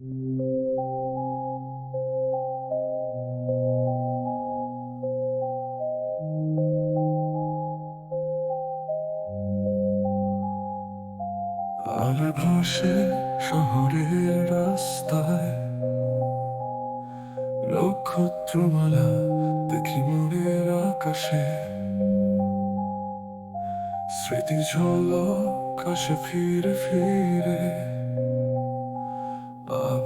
আর ভাসে শহরের রাস্তায় নক্ষত্রমালা দেখি মনের আকাশে। স্মৃতি ঝলক আসে ফিরে ফিরে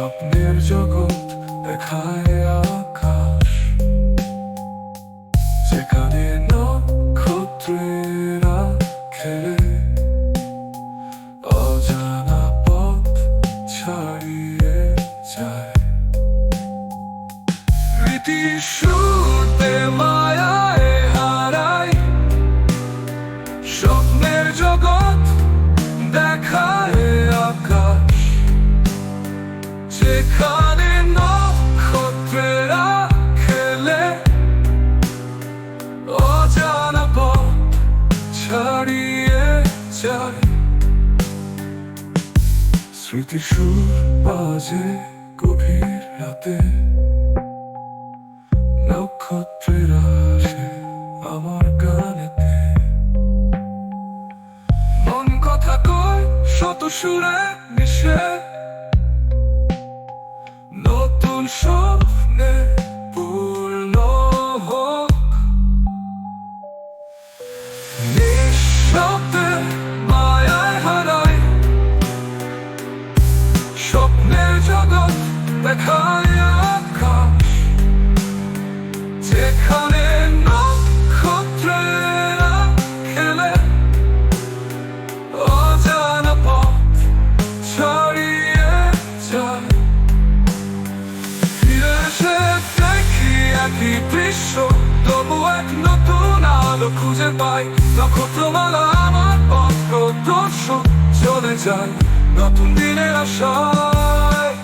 স্বপ্নের জগৎ দেখায় আকাশ। যেখানে নক্ষত্রেরা খেলে অজানা পথ ছাড়িয়ে যায়। রীতি শুনতে মায়ায় হারাই স্বপ্নের জগৎ দেখায় যেখানে নক্ষত্রেরা খেলে অজানা বাজে গভীর রাতে নক্ষত্রেরা আসে আমার গানেতে মন কথা কয় শত সুরে স্বপ্নে পূর্ণ নিঃশব্দে মায়ায় হারাই। স্বপ্নের দেখায় আকাশ খুঁজে পাই। নক্ষত্রমালা আমার পথ প্রদর্শক চলে যায় নতুন দিনের আশায়।